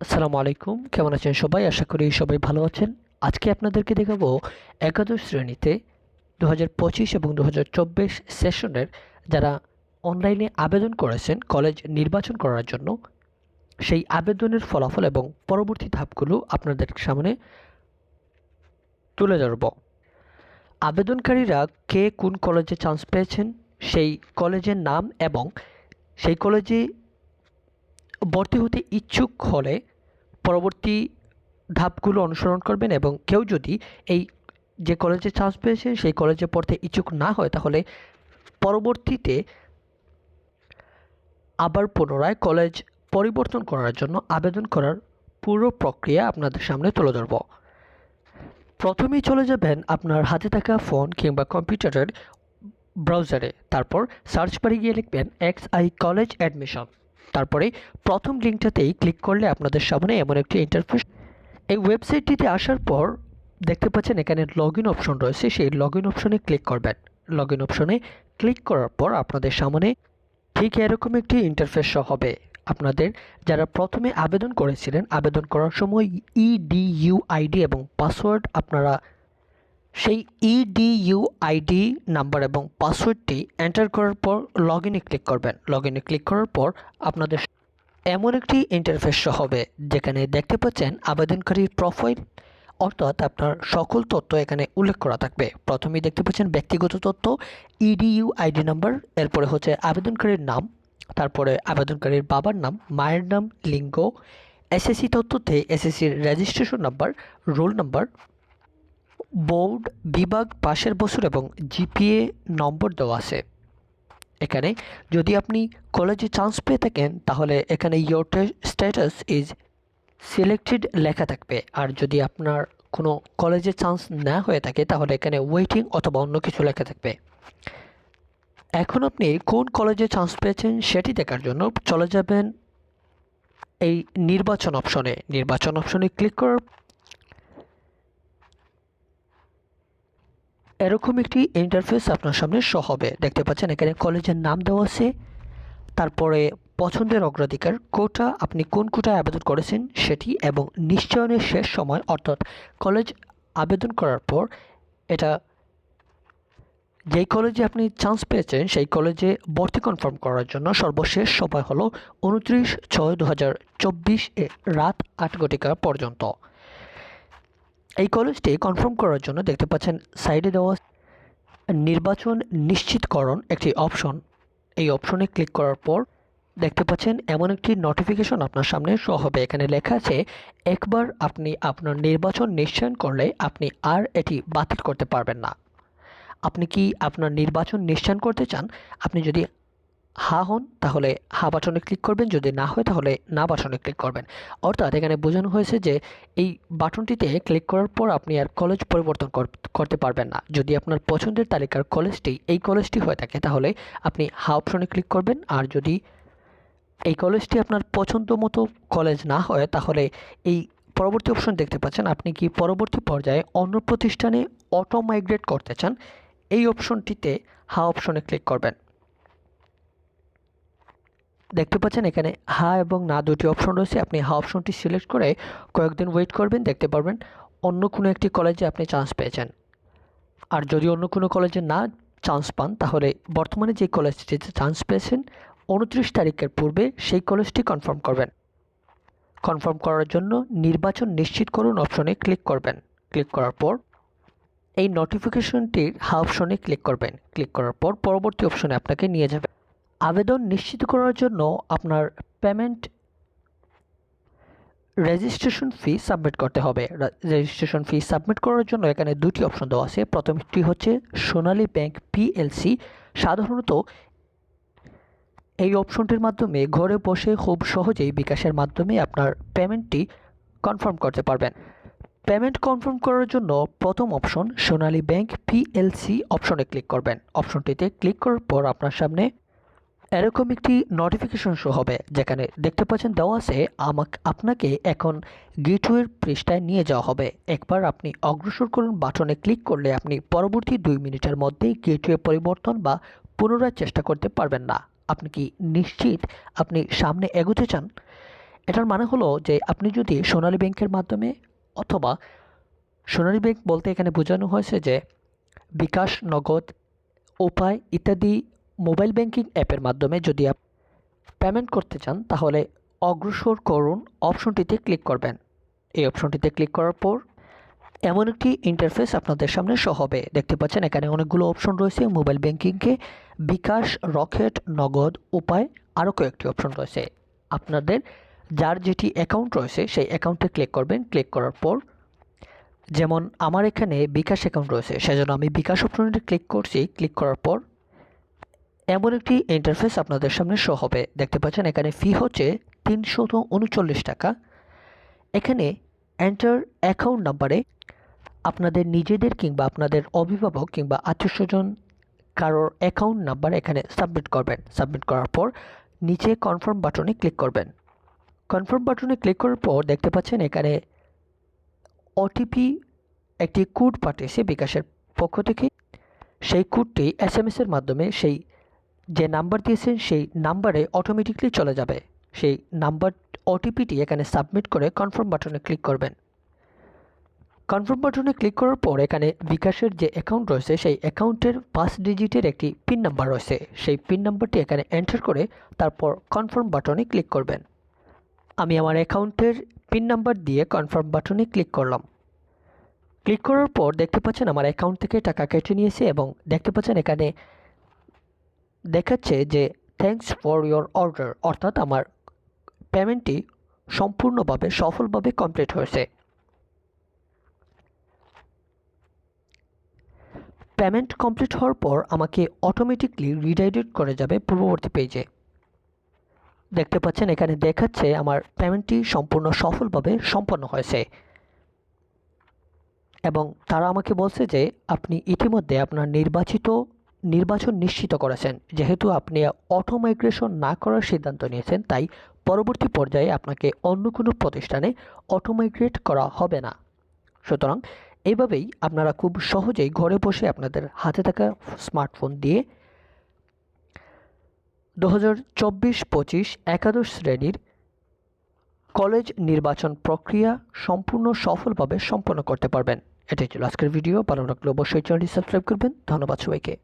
আসসালামু আলাইকুম। কেমন আছেন সবাই? আশা করি সবাই ভালো আছেন। আজকে আপনাদেরকে দেখাবো একাদশ শ্রেণীতে দু পঁচিশ এবং দু হাজার চব্বিশ সেশনের যারা অনলাইনে আবেদন করেছেন, কলেজ নির্বাচন করার জন্য, সেই আবেদনের ফলাফল এবং পরবর্তী ধাপগুলো আপনাদের সামনে তুলে ধরব। আবেদনকারীরা কে কোন কলেজে চান্স পেয়েছেন, সেই কলেজের নাম এবং সেই কলেজে ভর্তি হতে ইচ্ছুক হলে পরবর্তী ধাপগুলো অনুসরণ করবেন এবং কেউ যদি এই যে কলেজে চান্স পেয়েছে সেই কলেজে পড়তে ইচ্ছুক না হয়, তাহলে পরবর্তীতে আবার পুনরায় কলেজ পরিবর্তন করার জন্য আবেদন করার পুরো প্রক্রিয়া আপনাদের সামনে তুলে ধরব। প্রথমেই চলে যাবেন আপনার হাতে থাকা ফোন কিংবা কম্পিউটারের ব্রাউজারে। তারপর সার্চ বারে গিয়ে লিখবেন এক্স আই কলেজ অ্যাডমিশন। তারপরে প্রথম লিঙ্কটাতেই ক্লিক করলে আপনাদের সামনে এমন একটি ইন্টারফেস এই ওয়েবসাইটটিতে আসার পর দেখতে পাচ্ছেন এখানে লগ ইন অপশন রয়েছে। সেই লগ ইন অপশনে ক্লিক করবেন। লগ ইন অপশনে ক্লিক করার পর আপনাদের সামনে ঠিক এরকম একটি ইন্টারফেস হবে। আপনাদের যারা প্রথমে আবেদন করেছিলেন, আবেদন করার সময় ইডিইউ আইডি এবং পাসওয়ার্ড আপনারা সেই ইডিইউ আইডি নাম্বার এবং পাসওয়ার্ডটি এন্টার করার পর লগ ইনে ক্লিক করবেন। লগ ইনে ক্লিক করার পর আপনাদের এমন একটি ইন্টারফেস হবে, যেখানে দেখতে পাচ্ছেন আবেদনকারীর প্রোফাইল অর্থাৎ আপনার সকল তথ্য এখানে উল্লেখ করা থাকবে। প্রথমেই দেখতে পাচ্ছেন ব্যক্তিগত তথ্য ইডিইউ আইডি নাম্বার, এরপরে হচ্ছে আবেদনকারীর নাম, তারপরে আবেদনকারীর বাবার নাম, মায়ের নাম, লিঙ্গ এসএসসি তথ্যতে এসএসসির registration number roll number board বিভাগ পাশের বছর এবং জিপিএ নম্বর দেওয়া আছে। এখানে যদি আপনি কলেজে চান্স পেয়ে থাকেন, তাহলে এখানে ইয়োর স্ট্যাটাস ইজ সিলেক্টেড লেখা থাকবে। আর যদি আপনার কোনো কলেজে চান্স না হয়ে থাকে, তাহলে এখানে ওয়েটিং অথবা অন্য কিছু লেখা থাকবে। এখন আপনি কোন কলেজে চান্স পেয়েছেন সেটি দেখার জন্য চলে যাবেন এই নির্বাচন অপশনে নির্বাচন অপশনে ক্লিক করার এরকম একটি ইন্টারফেস আপনার সামনে শো হবে। দেখতে পাচ্ছেন, এখানে কলেজের নাম দেওয়া আছে। তারপরে পছন্দের অগ্রাধিকার, কোটা, আপনি কোন কোটায় আবেদন করেছেন সেটি এবং নিশ্চয়নের শেষ সময়, অর্থাৎ কলেজ আবেদন করার পর এটা যেই কলেজে আপনি চান্স পেয়েছেন, সেই কলেজে ভর্তি কনফার্ম করার জন্য সর্বশেষ সময় হলো উনত্রিশ ছয় দু হাজার চব্বিশ রাত আট ঘটিকা পর্যন্ত। এই কলেজটি কনফার্ম করার জন্য দেখতে পাচ্ছেন সাইডে দেওয়া নির্বাচন নিশ্চিতকরণ একটি অপশন এই অপশনে ক্লিক করার পর দেখতে পাচ্ছেন এমন একটি নোটিফিকেশন আপনার সামনে শো হবে। এখানে লেখা আছে, একবার আপনি আপনার নির্বাচন নিশ্চয়ন করলে আপনি আর এটি বাতিল করতে পারবেন না। আপনি কি আপনার নির্বাচন নিশ্চয়ন করতে চান? আপনি যদি হা হন, তাহলে হা বাটনে ক্লিক করবেন। যদি না হয়, তাহলে না বাটনে ক্লিক করবেন। অর্থাৎ এখানে বোঝানো হয়েছে যে, এই বাটনটিতে ক্লিক করার পর আপনি আর কলেজ পরিবর্তন করতে পারবেন না। যদি আপনার পছন্দের তালিকার কলেজটি এই কলেজটি হয়ে থাকে, তাহলে আপনি হা অপশনে ক্লিক করবেন। আর যদি এই কলেজটি আপনার পছন্দ মতো কলেজ না হয়, তাহলে এই পরবর্তী অপশন দেখতে পাচ্ছেন। আপনি কি পরবর্তী পর্যায়ে অন্য প্রতিষ্ঠানে অটো মাইগ্রেট করতে চান? এই অপশনটিতে হা অপশনে ক্লিক করবেন। দেখতে পাচ্ছেন এখানে হা এবং না দুটি অপশন রয়েছে। আপনি হা অপশনটি সিলেক্ট করে কয়েকদিন ওয়েট করবেন, দেখতে পারবেন অন্য কোনো একটি কলেজে আপনি চান্স পেয়েছেন। আর যদি অন্য কোনো কলেজে না চান্স পান, তাহলে বর্তমানে যে কলেজটিতে চান্স পেয়েছেন, উনত্রিশ তারিখের পূর্বে সেই কলেজটি কনফার্ম করবেন। কনফার্ম করার জন্য নির্বাচন নিশ্চিত করুন অপশনে ক্লিক করবেন। ক্লিক করার পর এই নোটিফিকেশনটির হা অপশনে ক্লিক করবেন। ক্লিক করার পর পরবর্তী অপশনে আপনাকে নিয়ে যাবে। আবেদন নিশ্চিত করার জন্য আপনার পেমেন্ট রেজিস্ট্রেশন ফি সাবমিট করতে হবে। রেজিস্ট্রেশন ফি সাবমিট করার জন্য এখানে দুটি অপশন দেওয়া আছে। প্রথমটি হচ্ছে সোনালী ব্যাংক পিএলসি সাধারণত এই অপশনটির মাধ্যমে ঘরে বসে খুব সহজেই বিকাশের মাধ্যমে আপনার পেমেন্টটি কনফার্ম করতে পারবেন। পেমেন্ট কনফার্ম করার জন্য প্রথম অপশন সোনালী ব্যাংক পিএলসি অপশনে ক্লিক করবেন। অপশনটিতে ক্লিক করার পর আপনার সামনে এরকম একটি নোটিফিকেশন শো হবে, যেখানে দেখতে পাচ্ছেন দেওয়া আছে, আমাকে, আপনাকে এখন গেটওয়ের পৃষ্ঠায় নিয়ে যাওয়া হবে। একবার আপনি অগ্রসর করুন বাটনে ক্লিক করলে আপনি পরবর্তী দুই মিনিটের মধ্যেই গেটওয়ে পরিবর্তন বা পুনরায় চেষ্টা করতে পারবেন না। আপনি কি নিশ্চিত আপনি সামনে এগোতে চান? এটার মানে হলো যে আপনি যদি সোনালী ব্যাংকের মাধ্যমে অথবা সোনালী ব্যাংক বলতে এখানে বোঝানো হয়েছে যে বিকাশ, নগদ, উপায় ইত্যাদি মোবাইল ব্যাংকিং অ্যাপের মাধ্যমে যদি পেমেন্ট করতে চান, তাহলে অগ্রসর করুন অপশনটিতে ক্লিক করবেন। এই অপশনটিতে ক্লিক করার পর এমন একটি ইন্টারফেস আপনাদের সামনে শো হবে। দেখতে পাচ্ছেন এখানে অনেকগুলো অপশন রয়েছে। মোবাইল ব্যাংকিংকে বিকাশ, রকেট, নগদ, উপায় আরও কয়েকটি অপশন রয়েছে। আপনাদের যার যেটি অ্যাকাউন্ট রয়েছে, সেই অ্যাকাউন্টে ক্লিক করবেন। ক্লিক করার পর যেমন আমার এখানে বিকাশ অ্যাকাউন্ট রয়েছে, সেজন্য আমি বিকাশ অপশনটি ক্লিক করছি। ক্লিক করার পর এমন একটি ইন্টারফেস আপনাদের সামনে শো হবে। দেখতে পাচ্ছেন, এখানে ফি হচ্ছে তিনশত উনচল্লিশ টাকা। এখানে এন্টার অ্যাকাউন্ট নাম্বারে আপনাদের নিজেদের কিংবা আপনাদের অভিভাবক কিংবা আত্মীয় স্বজন কারোর অ্যাকাউন্ট নাম্বার এখানে সাবমিট করবেন। সাবমিট করার পর নিচে কনফার্ম বাটনে ক্লিক করবেন। কনফার্ম বাটনে ক্লিক করার পর দেখতে পাচ্ছেন, এখানে ওটিপি একটি কোড পাঠিয়েছে বিকাশের পক্ষ থেকে। সেই কোডটি এস এসের মাধ্যমে সেই যে নাম্বার দিয়েছেন সেই নাম্বারে অটোমেটিকলি চলে যাবে। সেই নাম্বার ওটিপিটি এখানে সাবমিট করে কনফার্ম বাটনে ক্লিক করবেন। কনফার্ম বাটনে ক্লিক করার পর এখানে বিকাশের যে অ্যাকাউন্ট রয়েছে, সেই অ্যাকাউন্টের পাঁচ ডিজিটের একটি পিন নাম্বার রয়েছে। সেই পিন নাম্বারটি এখানে এন্টার করে তারপর কনফার্ম বাটনে ক্লিক করবেন। আমি আমার অ্যাকাউন্টের পিন নাম্বার দিয়ে কনফার্ম বাটনে ক্লিক করলাম। ক্লিক করার পর দেখতে পাচ্ছেন আমার অ্যাকাউন্ট থেকে টাকা কেটে নিয়েছে এবং দেখতে পাচ্ছেন এখানে দেখাচ্ছে যে থ্যাঙ্কস ফর ইয়োর অর্ডার অর্থাৎ আমার পেমেন্টটি সম্পূর্ণভাবে, সফলভাবে কমপ্লিট হয়েছে। পেমেন্ট কমপ্লিট হওয়ার পর আমাকে অটোমেটিকলি রিডাইরেক্ট করে যাবে পূর্ববর্তী পেজে দেখতে পাচ্ছেন, এখানে দেখাচ্ছে আমার পেমেন্টটি সম্পূর্ণ সফলভাবে সম্পন্ন হয়েছে। এবং তারা আমাকে বলছে যে, আপনি ইতিমধ্যে আপনার নির্বাচিত নির্বাচন নিশ্চিত করেছেন। যেহেতু আপনি অটো মাইগ্রেশন না করার সিদ্ধান্ত নিয়েছেন, তাই পরবর্তী পর্যায়ে আপনাকে অন্য কোনো প্রতিষ্ঠানে অটো মাইগ্রেট করা হবে না। সুতরাং এভাবেই আপনারা খুব সহজেই ঘরে বসে আপনাদের হাতে থাকা স্মার্টফোন দিয়ে দু হাজার চব্বিশ পঁচিশ একাদশ শ্রেণির কলেজ নির্বাচন প্রক্রিয়া সম্পূর্ণ সফলভাবে সম্পন্ন করতে পারবেন। এটাই ছিল আজকের ভিডিও। ভালো লাগলে অবশ্যই চ্যানেলটি সাবস্ক্রাইব করবেন। ধন্যবাদ সবাইকে।